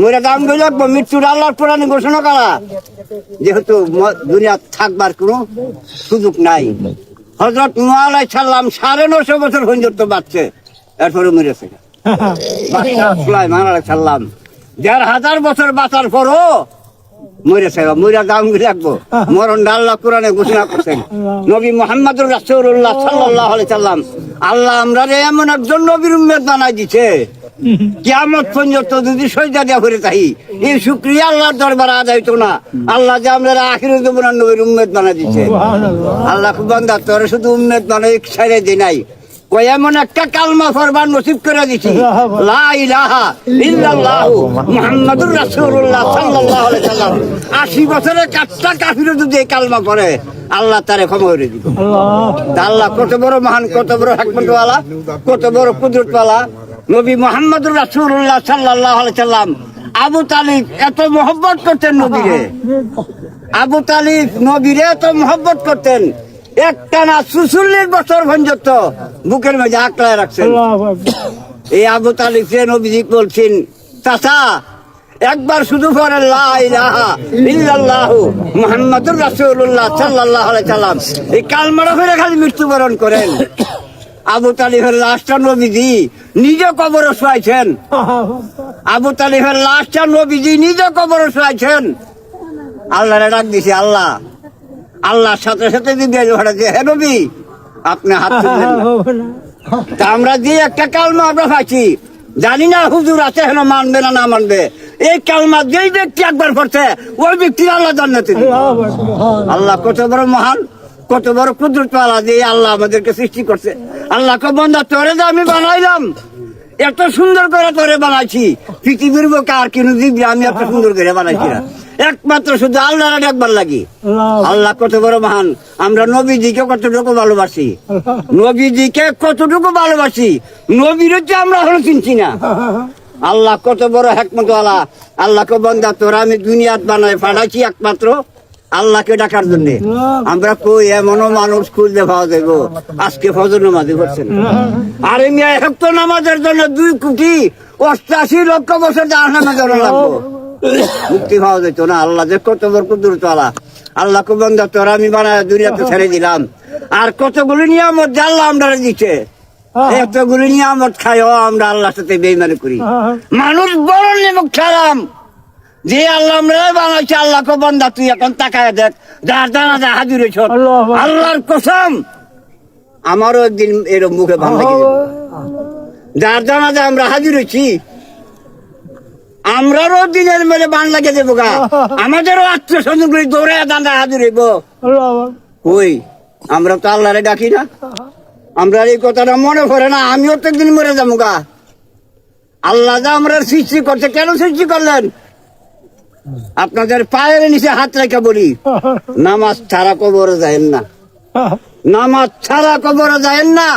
মরে দাম মৃত্যুর ঘোষণা করা। যেহেতু দুনিয়া থাকবার কোনো সুযোগ নাই। হজরত ছাড়লাম সাড়ে নশো বছর বাঁচছে এরপরে ছাড়লাম দেড় হাজার বছর বাঁচার পরও মরেছে মরে দাম রাখব মরণ আল্লাহ কোরআনে ঘোষণা করছেন। নবী আলাইহি সাল্লাম, আল্লাহ আমরা এমন একজন নবীর উম্মত বানাই দিছে কিয়ামত পর্যন্ত যদি সজদা দেওয়া করে তাই এই শুক্রিয়া আল্লাহর দরবার আদায় হইতো না। আল্লাহ যে আমরা আখির নবীর উম্মত বানাই দিচ্ছে আল্লাহ বান্দা তোর শুধু বানাই ছেড়ে দি নাই। এমন একটা কালমা ফরমান নসিব করে দিছি। লা ইলাহা মুহাম্মাদুর রাসূলুল্লাহ সাল্লাল্লাহু আলাইহি সাল্লাম 80 বছরের কাটটা কাফির যদি এই কালমা পড়ে আল্লাহ তারে ক্ষমা করে দিব। আল্লাহ কত বড় মহান কত বড় হিকমতওয়ালা কত বড় কুদরতওয়ালা। নবী মোহাম্মদ রাসূলুল্লাহ সাল্লাল্লাহু আলাইহি সাল্লাম। আবু তালিব এত মহব্বত করতেন নবীরে আবু তালিব নবীরে এত মহব্বত করতেন। একটানা সুচল্লিশ বছর পর্যন্ত বুকের মধ্যে আঁকড়ায় রাখছেন। এই আবু তালিব সে নবীজি বলছেন চাচা একবার শুধু ইল্লাল্লাহু মুহাম্মাদুর রাসূলুল্লাহ সাল্লাল্লাহু আলাইহি সাল্লাম। এই কালমারা ফেরে খালি মৃত্যুবরণ করেন। আবু তালিবের লাশটা নবীজি নিজে কবরে শুয়াইছেন। আবু তালিবের লাশটা নবীজি নিজে কবরে শুয়াইছেন। আল্লাহরে ডাক দিছি আল্লাহ আল্লাহর সাথে সাথে দিবে যে হে নবী আপনি হাত। তা আমরা যে একটা কালমা আমরা পাইছি জানি না হুজুর আছে হেন মানবে না না মানবে। এই কালমা যেই ব্যক্তি একবার পড়ছে ওই ব্যক্তি আল্লাহ জান্নাতে। আল্লাহ কত বড় মহান। কত বড় কুদরত আল্লাহ যে আল্লাহ আমাদেরকে সৃষ্টি করছে। আল্লাহকে বন্ধা তোরে যে আমি বানাইলাম এত সুন্দর করে তোরে বানাইছি। পৃথিবীর বুকে আর কিনু দিবি আমি এত সুন্দর করে বানাইছি না। একমাত্র শুধু আল্লাহর একবার লাগি। আল্লাহ। কত বড় মহান। আমরা নবীজিকে কতটুকু ভালোবাসি? নবীজিকে কতটুকু ভালোবাসি? নবীর হচ্ছে আমরা হলো চিনছি না। আল্লাহ কত বড় হেকমত আল্লাহ আল্লাহকে বন্ধা তোরা আমি দুনিয়াত বানায় পাঠাইছি একমাত্র আল্লাহকে ডাকার জন্য। আমরা কই এমনও মানুষ খুঁজতে পাওয়া যাইব। আজকে ফজর নামাজি করছেন আরে মিয়া এক তো নামাজের জন্য দুই কোটি অষ্টাশি লক্ষ বছর জাহান্নামে জন্য লাগবো। মুক্তি পাওয়া যেত না। আল্লাহ যে কত বড় কুদুর তোলা আল্লাহকে বন্ধা তোরা আমি বানায় দুনিয়াতে ছেড়ে দিলাম। আর কতগুলি নিয়ামত আল্লাহ আমরা দিচ্ছে এতগুলি নিয়ামত খাইও আমরা আল্লাহর সাথে বেইমানি করি। মানুষ বড় নিমক খেলাম যে আল্লাহ আমরা বানাইছে আল্লাহকে বন্ধা তুই এখন তাকায় দেখ যার জানা যা হাজির হয়েছ আল্লাহর কসম আমারও একদিন এরকম মুখে লাগে যার জানা যা আমরা হাজির হয়েছি আমরারও দিনের মেলে বান লাগে দেবো গা। আমাদেরও আত্মীয় স্বজন করে দৌড়ে দাঁড়া হাজির হইব। ওই আমরা তো আল্লাহরে ডাকি না। আমরা এই কথাটা মনে করে না আমিও তো একদিন মরে যাব গা। আল্লাহ যা আমরা সৃষ্টি করছে কেন সৃষ্টি করলেন? আপনাদের পায়ের নিচে হাত রেখে বলি নামাজ ছাড়া কবরে যায় না। নামাজ ছাড়া কবরে যায় না।